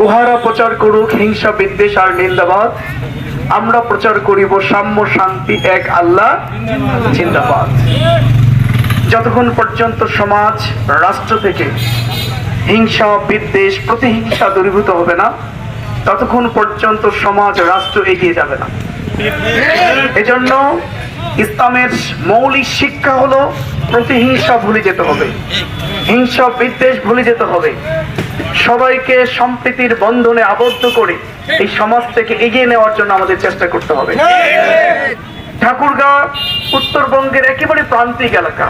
উহারা প্রচার করুক, হিংসা, বিদ্বেষ আর নিন্দাবাদ। আমরা প্রচার করিব সাম্য শান্তি, এক আল্লাহ, জিন্দাবাদ। যতক্ষণ পর্যন্ত সমাজ, রাষ্ট্র থেকে হিংসা, বিদ্বেষ, প্রতিহিংসা দূরীভূত হবে না, ততক্ষণ পর্যন্ত সমাজ, রাষ্ট্র এগিয়ে যাবে না। এজন্য ইসলামের মৌলিক শিক্ষা হলো প্রতিহিংসা ভুলে যেতে হবে। হিংসা, বিদ্বেষ ভুলে যেতে হবে। সবাইকে সম্প্রীতির বন্ধনে আবদ্ধ করে এই সমাজ থেকে এগিয়ে নেওয়ার জন্য আমাদের চেষ্টা করতে হবে। ঠাকুরগাঁ উত্তরবঙ্গের একেবারে প্রান্তিক এলাকা।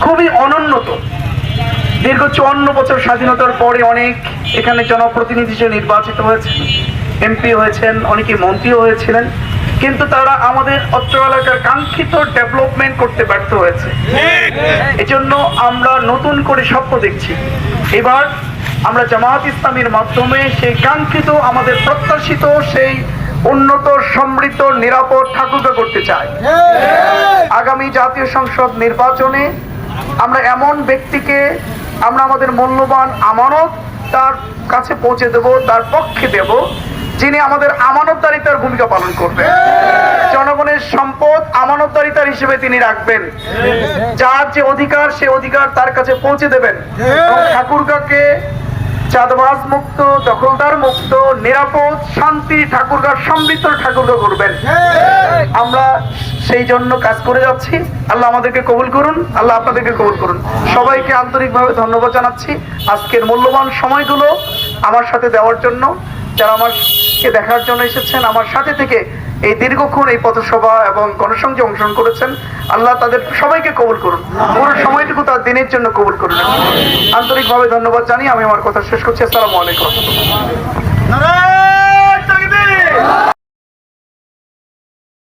খুবই অনুন্নত। দীর্ঘ চুয়ান্ন বছর স্বাধীনতার পরে অনেক এখানে জনপ্রতিনিধি নির্বাচিত হয়েছে এমপি হয়েছেন অনেকে মন্ত্রীও হয়েছিলেন কিন্তু তারা আমাদের অত্র এলাকার কাঙ্ক্ষিত ডেভেলপমেন্ট করতে ব্যর্থ হয়েছে। এজন্য আমরা নতুন করে স্বপ্ন দেখছি। এবার আমরা জামাত ইসলামের মাধ্যমে সেই কাঙ্ক্ষিত, আমাদের প্রত্যাশিত সেই উন্নত, সমৃদ্ধ, নিরাপদ ঠাকুরকে করতে চাই। আগামী জাতীয় সংসদ নির্বাচনে আমরা এমন ব্যক্তিকে আমরা আমাদের মূল্যবান আমানত তার কাছে পৌঁছে দেব, তার পক্ষে দেব, যিনি আমাদের আমানতদারিতার ভূমিকা পালন করবেন। জনগণের সম্পদ আমানতদারিতার হিসেবে তিনি রাখবেন। যার যে অধিকার, সে অধিকার তার কাছে পৌঁছে দেবেন। ঠাকুরগাঁকে চাঁদবাজ মুক্ত, দখলদার মুক্ত, নিরাপদ, শান্তি ঠাকুরগাঁর সমৃদ্ধ ঠাকুরগা করবেন। আমরা সেই জন্য কাজ করে যাচ্ছি। আল্লাহ আমাদেরকে কবুল করুন, আল্লাহ আপনাদেরকে কবুল করুন। সবাইকে আন্তরিকভাবে ধন্যবাদ জানাচ্ছি। আজকের মূল্যবান সময়গুলো আমার সাথে দেওয়ার জন্য। যারা আমাকে দেখার জন্য এসেছেন, আমার সাথে থেকে এই দীর্ঘক্ষণ এই পথসভা এবং গণসংযোগ অংশগ্রহণ করেছেন। আল্লাহ তাদের সবাইকে কবুল করুন। পুরো সময়টুকু তার দিনের জন্য কবুল করুন। আন্তরিকভাবে ধন্যবাদ জানিয়ে আমি আমার কথা শেষ করছি। আসসালামু আলাইকুম।